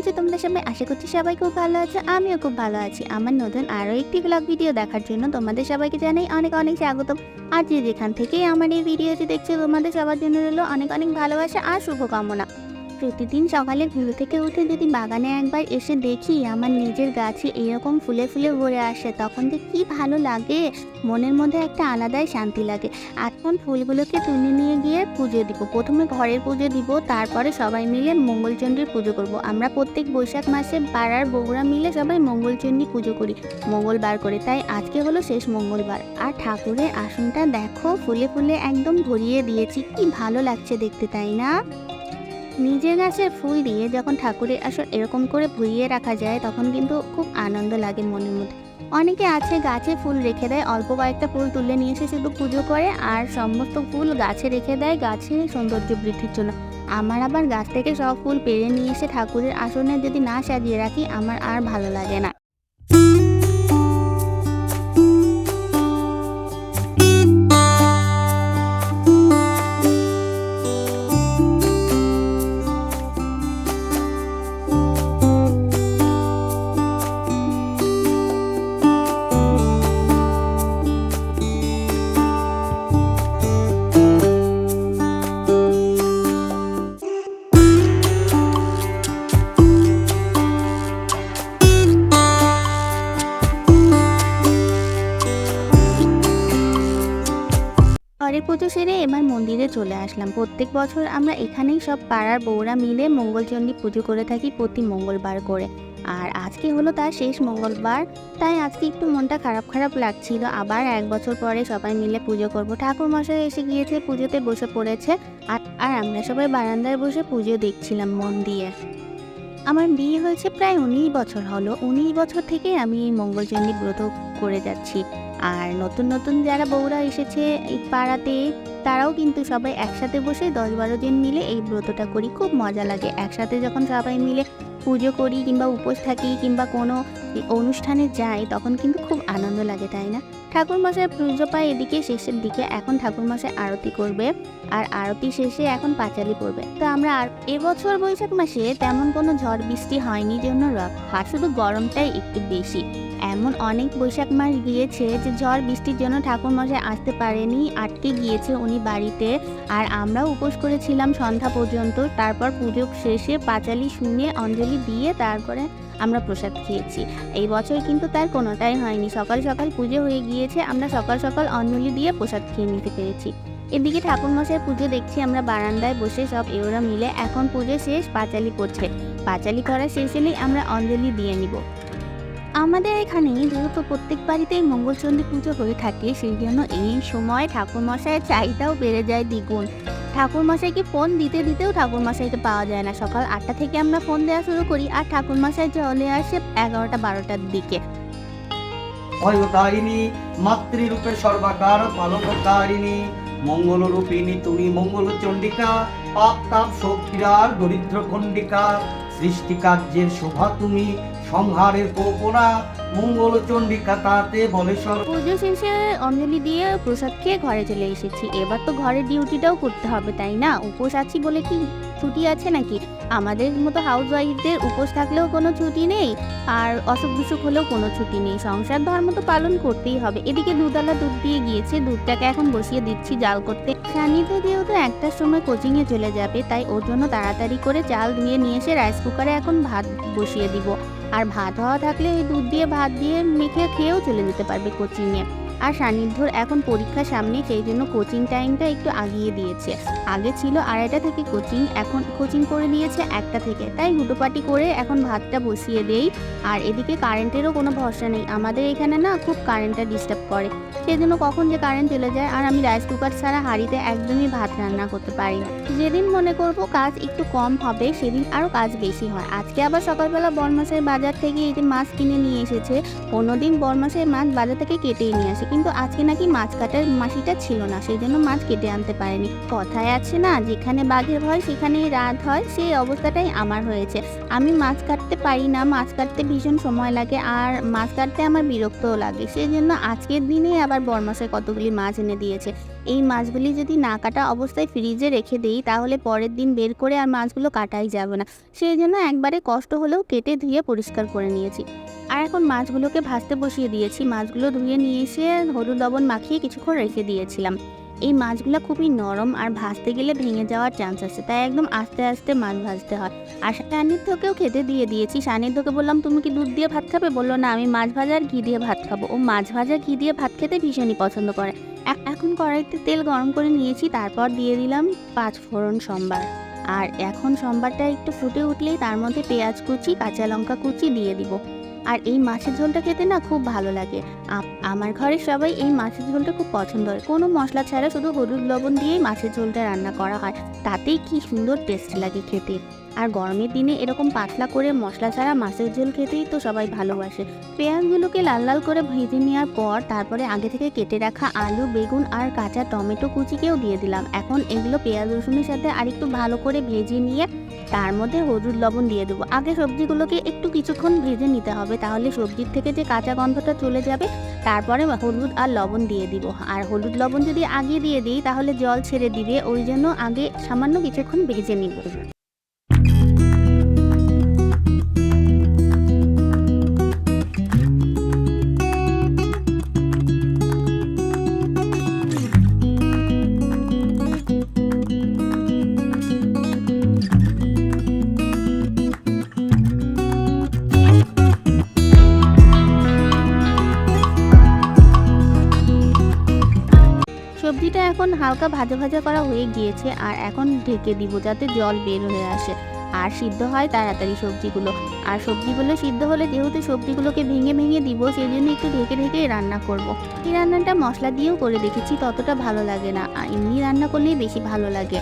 আছো তোমাদের সবাই আশা করছি সবাই খুব ভালো আছে, আমিও খুব ভালো আছি। আমার নতুন আরও একটি ব্লগ ভিডিও দেখার জন্য তোমাদের সবাইকে জানাই অনেক অনেক স্বাগতম। যে যেখান থেকেই আমার এই ভিডিওটি দেখছ, তোমাদের সবার জন্য রইল অনেক অনেক ভালোবাসা আর শুভকামনা। প্রতিদিন সকালে ঘুম থেকে উঠে যদি বাগানে একবার এসে দেখি আমার নিজের গাছে এরকম ফুলে ফুলে ভরে আসে, তখন যে কি ভালো লাগে। মনের মধ্যে একটা আলাদাই শান্তি লাগে। এখন ফুলগুলোকে তুলে নিয়ে গিয়ে পুজো দিব। প্রথমে ঘরের পুজো দিব, তারপরে সবাই মিলে মঙ্গলচণ্ডীর পুজো করব। আমরা প্রত্যেক বৈশাখ মাসে পাড়ার বগুড়া মিলে সবাই মঙ্গলচণ্ডী পুজো করি, মঙ্গলবার করে। তাই আজকে হলো শেষ মঙ্গলবার। আর ঠাকুরের আসনটা দেখো, ফুলে ফুলে একদম ভরিয়ে দিয়েছি। কি ভালো লাগছে দেখতে, তাই না? নিজের গাছে ফুল দিয়ে যখন ঠাকুরের আসর এরকম করে ভুইয়ে রাখা যায়, তখন কিন্তু খুব আনন্দ লাগে মনের মধ্যে। অনেকে আছে গাছে ফুল রেখে দেয়, অল্প কয়েকটা ফুল তুলে নিয়ে এসে শুধু পুজো করে, আর সমস্ত ফুল গাছে রেখে দেয় গাছের সৌন্দর্য বৃদ্ধির জন্য। আমার আবার গাছ থেকে সব ফুল পেরে নিয়ে এসে ঠাকুরের আসনে যদি না সাজিয়ে রাখি, আমার আর ভালো লাগে না। ঘরের পুজো সেরে এবার মন্দিরে চলে আসলাম। প্রত্যেক বছর আমরা এখানেই সব পাড়ার বউরা মিলে মঙ্গলচণ্ডী পুজো করে থাকি প্রতি মঙ্গলবার করে। আর আজকে হলো তার শেষ মঙ্গলবার, তাই আজকে একটু মনটা খারাপ খারাপ লাগছিল। আবার এক বছর পরে সবাই মিলে পুজো করব। ঠাকুর মশাই এসে গিয়েছে পুজোতে বসে পড়েছে। আর আমরা সবাই বারান্দায় বসে পুজো দেখছিলাম মন দিয়ে। আমার বিয়ে হয়েছে প্রায় উনিশ বছর হলো। উনিশ বছর থেকে আমি এই মঙ্গলচণ্ডী ব্রত করে যাচ্ছি। আর নতুন নতুন যারা বউরা এসেছে এই পাড়াতে, তারাও কিন্তু সবাই একসাথে বসে দশ বারো জন মিলে এই ব্রতটা করি। খুব মজা লাগে। একসাথে যখন সবাই মিলে পুজো করি কিংবা উপোস থাকি কিংবা কোনো অনুষ্ঠানে যাই, তখন কিন্তু খুব আনন্দ লাগে, তাই না? ঠাকুরমশাই পুজো পায় এদিকে, শেষের দিকে। এখন ঠাকুরমশাই আরতি করবে। আর আরতি শেষে এখন পাঁচালি পড়বে। তো আমরা আর এবছর বৈশাখ মাসে তেমন কোনো ঝড় বৃষ্টি হয়নি জন্য রক্ষা শুধু গরমটাই একটু বেশি। এমন অনেক বৈশাখ মাস গিয়েছে যে ঝড় বৃষ্টির জন্য ঠাকুর মশাই আসতে পারেনি, আটকে গিয়েছে উনি বাড়িতে। আর আমরাও উপোস করেছিলাম সন্ধ্যা পর্যন্ত। তারপর পুজো শেষে পাঁচালি শুনে অঞ্জলি দিয়ে তারপরে আমরা প্রসাদ খেয়েছি। এই বছর কিন্তু তার কোনোটাই হয়নি। সকাল সকাল পুজো হয়ে গিয়েছে, আমরা সকাল সকাল অঞ্জলি দিয়ে প্রসাদ খেয়ে নিতে পেরেছি। এদিকে ঠাকুর মশাই পুজো দেখছি, আমরা বারান্দায় বসে সব এওরা মিলে এখন পুজো শেষ পাঁচালি করছে। পাঁচালি করা শেষ হলেই আমরা অঞ্জলি দিয়ে নিব। আমাদের এখানে যেহেতু প্রত্যেক বাড়িতেই মঙ্গলচণ্ডী পুজো হয়ে থাকে, সেই জন্য এই সময় ঠাকুরমশাইয়ের চাহিদাও বেড়ে যায় দ্বিগুণ। ঠাকুরমশাইকে ফোন দিতে দিতেও ঠাকুরমশাইকে পাওয়া যায় না। সকাল আটটা থেকে আমরা ফোন দেওয়া শুরু করি আর ঠাকুরমশাই চলে আসে এগারোটা বারোটার দিকে। ভয়তারিণী মাতৃরূপে সর্বাকার পালনকারিণী মঙ্গল রূপিণী তুমি মঙ্গল চণ্ডিকা পাপ তাপ শক্তিরার দরিদ্র খণ্ডিকা সৃষ্টি কার্যের শোভা তুমি, সংহারের কোপনা মঙ্গল চণ্ডিকা তাতে বলে পুজো শেষে অঞ্জলি দিয়ে প্রসাদ খেয়ে ঘরে চলে এসেছি। এবার তো ঘরের ডিউটিটাও করতে হবে, তাই না? উপোস আছি বলে কি ছুটি আছে নাকি? আমাদের মতো হাউস ওয়াইফদের উপোস থাকলেও কোনো ছুটি নেই, আর অসুখ বিসুখ হলেও কোনো ছুটি নেই। সংসার ধর্ম তো পালন করতেই হবে। এদিকে দুধালা দুধ দিয়ে গিয়েছে, দুধটাকে এখন বসিয়ে দিচ্ছি জাল করতে। সান্নিধ্যে যেহেতু একটার সময় কোচিংয়ে চলে যাবে, তাই ওর জন্য তাড়াতাড়ি করে চাল ধুয়ে নিয়ে এসে রাইস কুকারে এখন ভাত বসিয়ে দিব। আর ভাত হওয়া থাকলে এই দুধ দিয়ে, ভাত দিয়ে মেখে খেয়েও চলে যেতে পারবে কোচিংয়ে। আর সান্নিধ্যর এখন পরীক্ষা সামনে, সেই জন্য কোচিং টাইমটা একটু আগিয়ে দিয়েছে। আগে ছিল আড়াইটা থেকে কোচিং এখন কোচিং করে দিয়েছে একটা থেকে। তাই হুটোপাটি করে এখন ভাতটা বসিয়ে দেই। আর এদিকে কারেন্টেরও কোনো ভরসা নেই। আমাদের এখানে না খুব কারেন্টটা ডিস্টার্ব করে। সেই জন্য কখন যে কারেন্ট চলে যায় আর আমি রাইস কুকার ছাড়া হাঁড়িতে একদমই ভাত রান্না করতে পারি না। যেদিন মনে করব কাজ একটু কম হবে, সেদিন আরও কাজ বেশি হয়। আজকে আবার সকালবেলা বরমাসের বাজার থেকে এই যে মাছ কিনে নিয়ে এসেছে, অন্যদিন বরমাসের মাছ বাজার থেকে কেটেই নিয়ে আসে। কিন্তু আজকে নাকি মাছ কাটার মাসিটা ছিল না, সেই জন্য মাছ কেটে আনতে পারেনি। কথায় আছে না, যেখানে বাঘের ভয়, সেখানেই রাত হয়, সেই অবস্থাটাই আমার হয়েছে। আমি মাছ কাটতে পারি না, মাছ কাটতে ভীষণ সময় লাগে, আর মাছ কাটতে আমার বিরক্তও লাগে। সেই জন্য আজকের দিনেই আবার বরমাসে কতগুলি মাছ এনে দিয়েছে। এই মাছগুলি যদি না কাটা অবস্থায় ফ্রিজে রেখে দিই, তাহলে পরের দিন বের করে আর মাছগুলো কাটাই যাবে না। সেই জন্য একবারে কষ্ট হলেও কেটে ধুয়ে পরিষ্কার করে নিয়েছি। আর এখন মাছগুলোকে ভাজতে বসিয়ে দিয়েছি। মাছগুলো ধুয়ে নিয়ে এসে হলুদ লবণ মাখিয়ে কিছুক্ষণ রেখে দিয়েছিলাম। এই মাছগুলো খুবই নরম আর ভাজতে গেলে ভেঙে যাওয়ার চান্স আছে, তাই একদম আস্তে আস্তে মাছ ভাজতে হয়। আর সান্নিধ্যকেও খেতে দিয়ে দিয়েছি। সান্নিধ্যকে বললাম, তুমি কি দুধ দিয়ে ভাত খাবে? বলল, না, আমি মাছ ভাজা আর ঘি দিয়ে ভাত খাব। ও মাছ ভাজা, ঘি দিয়ে ভাত খেতে ভীষণই পছন্দ করে। এখন কড়াইতে তেল গরম করে নিয়েছি, তারপর দিয়ে দিলাম পাঁচ ফোড়ন সম্বার। আর এখন সম্বারটা একটু ফুটে উঠলেই তার মধ্যে পেঁয়াজ কুচি, কাঁচা লঙ্কা কুচি দিয়ে দিব। আর এই মাছের ঝোলটা খেতে না খুব ভালো লাগে। আমার ঘরের সবাই এই মাছের ঝোলটা খুব পছন্দ হয় কোনো মশলা ছাড়া শুধু হলুদ লবণ দিয়েই মাছের ঝোলটা রান্না করা হয়। তাতেই কি সুন্দর টেস্ট লাগে খেতে। আর গরমের দিনে এরকম পাতলা করে মশলা ছাড়া মাছের ঝোল খেতেই তো সবাই ভালোবাসে। পেঁয়াজগুলোকে লাল লাল করে ভেজে নেওয়ার পর তারপরে আগে থেকে কেটে রাখা আলু, বেগুন আর কাঁচা টমেটো কুচিকেও দিয়ে দিলাম। এখন এগুলো পেঁয়াজ রসুনের সাথে আরেকটু ভালো করে ভেজে নিয়ে তার মধ্যে হলুদ লবণ দিয়ে দেবো। আগে সবজিগুলোকে একটু কিছুক্ষণ ভেজে নিতে হবে, তাহলে সবজির থেকে যে কাঁচা গন্ধটা চলে যাবে, তারপরে হলুদ আর লবণ দিয়ে দিব। আর হলুদ লবণ যদি আগে দিয়ে দিই, তাহলে জল ছেড়ে দিবে, ওই জন্য আগে সামান্য কিছুক্ষণ ভেজে নিব। এখন হালকা ভাজা ভাজা করা হয়ে গিয়েছে আর এখন ঢেকে দিব যাতে জল বের হয়ে আসে। আর সিদ্ধ হয় তাড়াতাড়ি সবজিগুলো। আর সবজিগুলো সিদ্ধ হলে যেহেতু সবজিগুলোকে ভেঙে ভেঙে দিব সেই জন্য একটু ঢেকে ঢেকে রান্না করব। এই রান্নাটা মশলা দিয়েও করে দেখেছি, ততটা ভালো লাগে না। আর এমনি রান্না করলেই বেশি ভালো লাগে।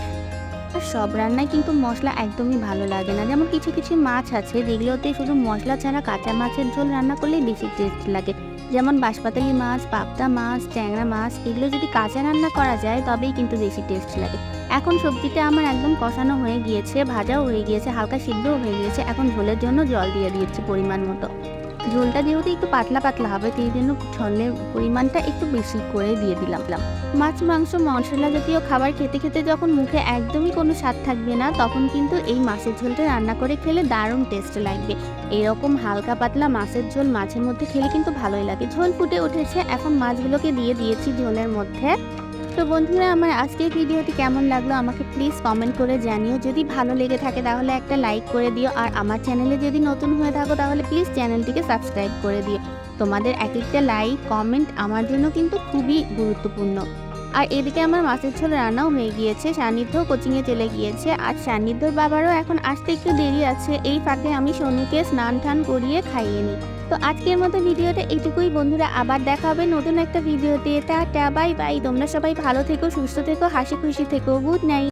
আর সব রান্নায় কিন্তু মশলা একদমই ভালো লাগে না। যেমন কিছু কিছু মাছ আছে, যেগুলোতে শুধু মশলা ছাড়া কাঁচা মাছের ঝোল রান্না করলেই বেশি টেস্ট লাগে। যেমন বাঁশপাতালি মাছ, পাবদা মাছ, ট্যাংরা মাছ, এগুলো যদি কাঁচা রান্না করা যায়, তবেই কিন্তু বেশি টেস্ট লাগে। এখন সবজিটা আমার একদম কষানো হয়ে গিয়েছে, ভাজাও হয়ে গিয়েছে, হালকা সিদ্ধও হয়ে গিয়েছে, এখন ঝোলের জন্য জল দিয়ে দিয়েছি পরিমাণ মতো। ঝোলটা যেহেতু একটু পাতলা পাতলা হবে, সেই জন্য ঝোলের পরিমাণটা একটু বেশি করে দিয়ে দিলাম। মাছ, মাংস, মশলা জাতীয় খাবার খেতে খেতে যখন মুখে একদমই কোনো স্বাদ থাকবে না, তখন কিন্তু এই মাছের ঝোলটা রান্না করে খেলে দারুণ টেস্ট লাগবে। এরকম হালকা পাতলা মাছের ঝোল মাছের মধ্যে খেলে কিন্তু ভালোই লাগে। ঝোল ফুটে উঠেছে, এখন মাছগুলোকে দিয়ে দিয়েছি ঝোলের মধ্যে। তো বন্ধুরা, আমার আজকের ভিডিওটি কেমন লাগল আমাকে প্লিজ কমেন্ট করে জানিও। যদি ভালো লেগে থাকে তাহলে একটা লাইক করে দিও। আর আমার চ্যানেলে যদি নতুন হয়ে থাকো তাহলে প্লিজ চ্যানেলটিকে সাবস্ক্রাইব করে দিও। তোমাদের এক একটা লাইক কমেন্ট আমার জন্য কিন্তু খুবই গুরুত্বপূর্ণ। আর এদিকে আমার মাছের ঝোল রান্নাও হয়ে গিয়েছে। সান্নিধ্য কোচিংয়ে চলে গিয়েছে। আর সান্নিধ্যর বাবারও এখন আসতে একটু দেরি আছে। এই ফাঁকে আমি সোনুকে স্নান টান করিয়ে খাইয়ে নিই। তো আজকের মতো ভিডিওটা এটুকুই বন্ধুরা, আবার দেখা হবে নতুন একটা ভিডিওতে। Tata, bye bye. তোমরা সবাই ভালো থেকো, সুস্থ থেকো, হাসি খুশি থেকো। Good night.